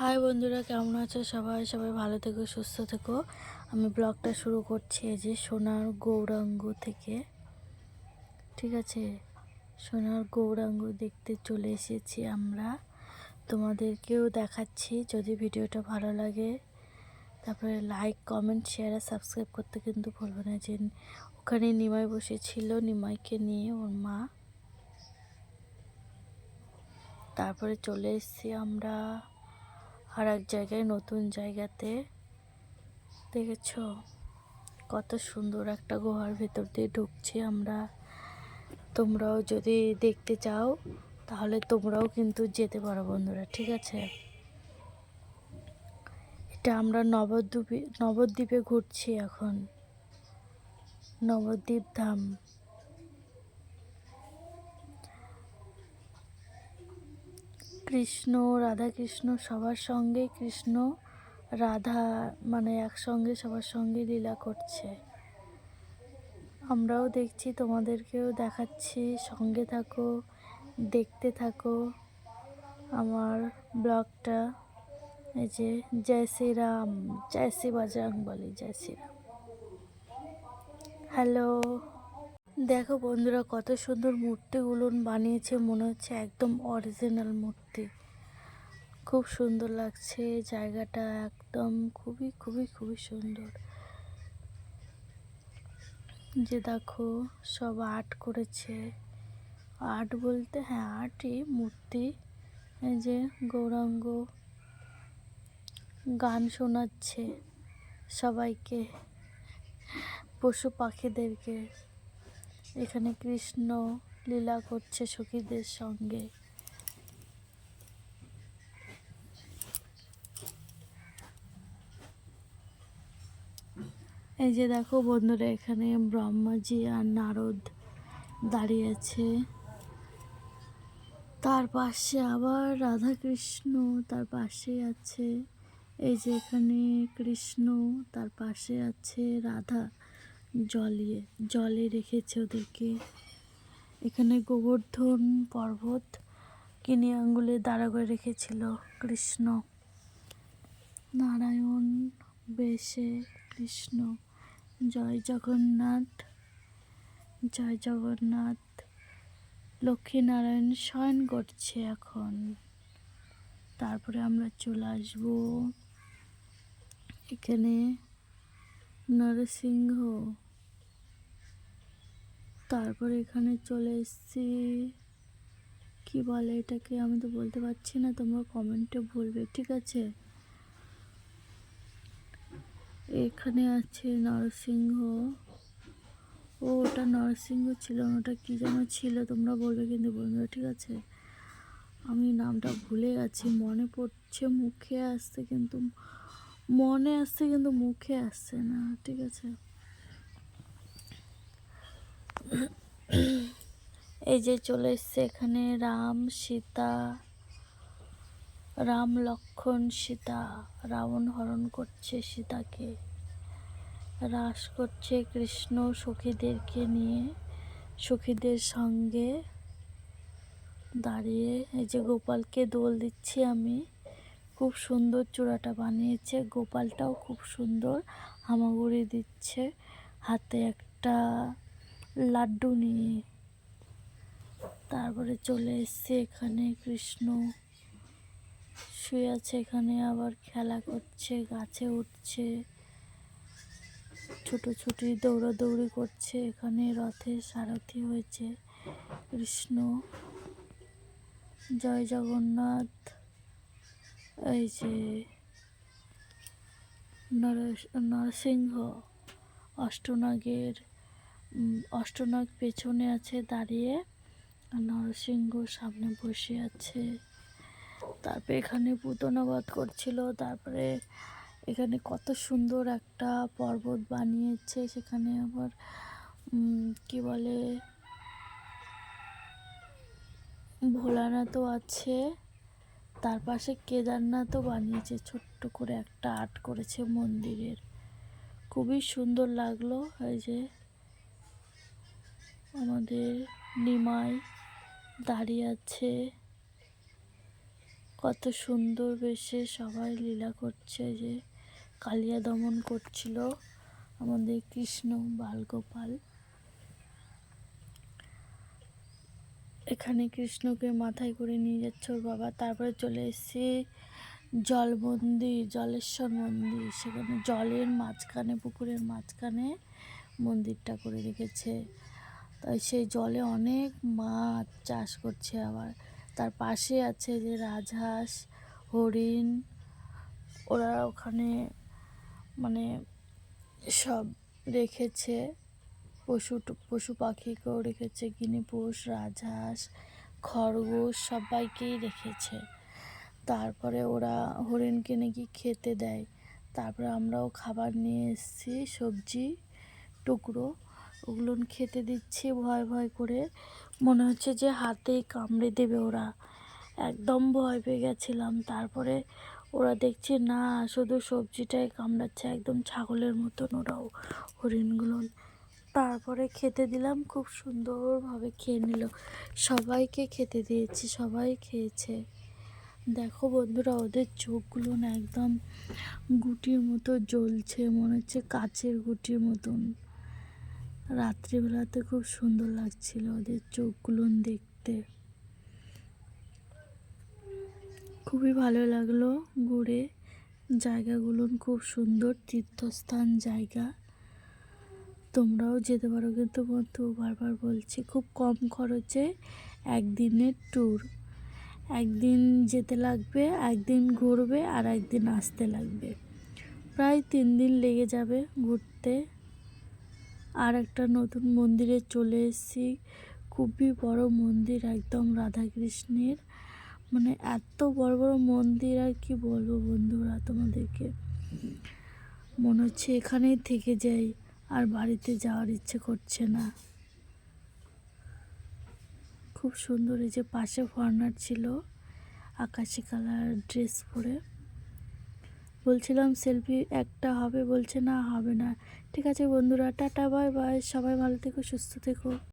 High বন্ধুরা, কেমন আছো সবাই? সবাই ভালো থেকো, সুস্থ থেকো। আমি ব্লগটা শুরু করছি এই যে সোনার গৌরাঙ্গ থেকে। ঠিক আছে? সোনার গৌরাঙ্গ দেখতে চলে এসেছি আমরা। তোমাদেরকেও দেখাচ্ছি, যদি ভিডিওটা ভালো লাগে। তারপরে লাইক কমেন্ট শেয়ার আর সাবস্ক্রাইব করতে কিন্তু ভুলবে না। যে ওখানে নিমাই বসেছিল, নিমাইকে নিয়ে ওর মা। তারপরে চলে এসেছি আমরা। আর এক জায়গায়, নতুন জায়গাতে। দেখেছ? কত সুন্দর একটা গুহার ভেতর দিয়ে ঢুকছি আমরা। তোমরাও যদি দেখতে চাও, তাহলে তোমরাও কিন্তু যেতে পারো বন্ধুরা, ঠিক আছে? এটা আমরা নবদ্বীপে নবদ্বীপে ঘুরছি এখন। নবদ্বীপ ধাম। কৃষ্ণ রাধা কৃষ্ণ সবার সঙ্গে কৃষ্ণ, রাধা মানে একসঙ্গে সবার সঙ্গে লীলা করছে। আমরাও দেখছি, তোমাদেরকেও দেখাচ্ছি, সঙ্গে থাকো, দেখতে থাকো। আমার ব্লগটা এই যে জয় শ্রীরাম, জয় শ্রী বাজাং বলি, জয় শ্রীরাম। হ্যালো। দেখো বন্ধুরা, কত সুন্দর মূর্তিগুলো বানিয়েছে, মনে হচ্ছে একদম অরিজিনাল মূর্তি। খুব সুন্দর লাগছে, জায়গাটা একদম খুবই খুবই খুবই সুন্দর। যে দেখো, সব আর্ট করেছে। আর্ট বলতে হ্যাঁ আর্টই মূর্তি। যে গৌরাঙ্গ গান শোনাচ্ছে সবাইকে, পশু পাখিদেরকে। এখানে কৃষ্ণ লীলা করছে সখীদের সঙ্গে। এই যে দেখো বন্ধুরা, এখানে ব্রহ্মাজি আর নারদ দাঁড়িয়ে আছে। তার পাশে আবার রাধা কৃষ্ণ তার পাশে আছে। এই যে এখানে কৃষ্ণ তার পাশে আছে রাধা। জলে জলে রেখেছে ওদেরকে। এখানে গোবর্ধন পর্বত কিনে আঙ্গুলে দাঁড়া করে রেখেছিল কৃষ্ণ। নারায়ণ বেশে কৃষ্ণ। জয় জগন্নাথ জয় জগন্নাথ। লক্ষ্মীনারায়ণ শয়ন করছে এখন। তারপরে আমরা চলে আসব। এখানে নরসিংহ। তারপরে এখানে চলে এসেছি। কি বলে এটাকে আমি তো বলতে পারছি না, তোমরা কমেন্টে বলবে ঠিক আছে? এখানে আছে নরসিংহ। ও, ওটা নরসিংহ ছিল ওটা কী যেন ছিল, তোমরা বলবে কিন্তু বন্ধুরা, ঠিক আছে? আমি নামটা ভুলে গেছি, মনে পড়ছে মুখে আসতে, কিন্তু মনে আসছে কিন্তু মুখে আসছে না, ঠিক আছে? এই যে চলে এসছে এখানে রাম, সীতা, রাম লক্ষণ, সীতা। রাবণ হরণ করছে সীতাকে। রাস করছে কৃষ্ণ সখীদেরকে নিয়ে, সখীদের সঙ্গে দাঁড়িয়ে। এই যে গোপালকে দোল দিচ্ছি আমি। খুব সুন্দর চূড়াটা বানিয়েছে। গোপালটাও খুব সুন্দর হামাগুড়ি দিচ্ছে। হাতে একটা লাড্ডু নিয়ে। তারপরে চলে এসছে এখানে কৃষ্ণ। শুয়ে আছে এখানে, আবার খেলা করছে, গাছে উঠছে। ছুটোছুটি, দৌড়াদৌড়ি করছে এখানে রথের সারথি হয়েছে কৃষ্ণ। জয় জগন্নাথ। এই যে নরসিংহ, অষ্টনাগের অষ্টনাগ পেছনে আছে দাঁড়িয়ে নরসিংহ সামনে বসে আছে। তারপরে এখানে পুতনাবাদ করছিল, তারপরে এখানে কত সুন্দর একটা পর্বত বানিয়েছে। সেখানে আবার কি বলে, ভোলানাথও আছে। তার পাশে কেদারনাথও বানিয়েছে, ছোট্ট করে একটা আর্ট করেছে মন্দিরের। খুবই সুন্দর লাগল এই যে আমাদের নিমাই দাঁড়িয়ে আছে। কত সুন্দর বেশে সবাই লীলা করছে যে, কালিয়া দমন করছিল আমাদের কৃষ্ণ বালগোপাল। এখানে কৃষ্ণকে মাথায় করে নিয়ে যাচ্ছে ওর বাবা। তারপরে চলে এসেছি জল মন্দির, জলেশ্বর মন্দির। সেখানে জলের মাঝখানে, পুকুরের মাঝখানে মন্দিরটা করে রেখেছে। তাই সেই জলে অনেক মাছ চাষ করছে আবার। তার পাশে আছে যে রাজহাঁস, হরিণ, ওরা ওখানে মানে সব রেখেছে। পশু পশু পাখিকেও রেখেছে গিনিপুষ রাজহাঁস, খরগোশ সবাইকেই রেখেছে। তারপরে ওরা হরিণকে নাকি খেতে দেয়। তারপরে আমরাও খাবার নিয়ে এসেছি, সবজি, টুকরো, ওগুলো খেতে দিচ্ছি ভয় ভয় করে। মনে হচ্ছে যে হাতেই কামড়ে দেবে ওরা। একদম ভয় পেয়ে গেছিলাম। তারপরে ওরা দেখছি, না, শুধু সবজিটাই কামড়াচ্ছে, একদম ছাগলের মতন ওরাও হরিণগুলো। তারপরে খেতে দিলাম, খুব সুন্দরভাবে খেয়ে নিল। সবাইকে খেতে দিয়েছি, সবাই খেয়েছে। দেখো বন্ধুরা, ওদের চোখগুলো না একদম গুটির মতো জ্বলছে, মনে হচ্ছে কাচের গুটির মতন। রাত্রিবেলাতে খুব সুন্দর লাগছিল ওদের চোখগুলো দেখতে। খুবই ভালো লাগল ঘুরে। জায়গাগুলো খুব সুন্দর, তীর্থস্থান জায়গা। তোমরাও যেতে পারো, কিন্তু বন্ধু বারবার বলছি, খুব কম খরচে একদিনের ট্যুর একদিন যেতে লাগবে, একদিন ঘুরবে আর একদিন আসতে লাগবে। প্রায় তিন দিন লেগে যাবে ঘুরতে। আর একটা নতুন মন্দিরে চলে এসেছি। খুবই বড় মন্দির একদম রাধাকৃষ্ণের। মানে এত বড় বড় মন্দির আর কি বলব বন্ধুরা তোমাদেরকে। মনে হচ্ছে এখানেই থেকে যাই। আর বাড়িতে যাওয়ার ইচ্ছে করছে না। খুব সুন্দর এই যে পাশে ফর্নার ছিল, আকাশি কালার ড্রেস পরে। বলছিলাম, সেলফি একটা হবে? বলছে, না, হবে না। ঠিক আছে বন্ধুরা, টাটা, বাই বাই। সবাই ভালো থেকো, সুস্থ থেকো।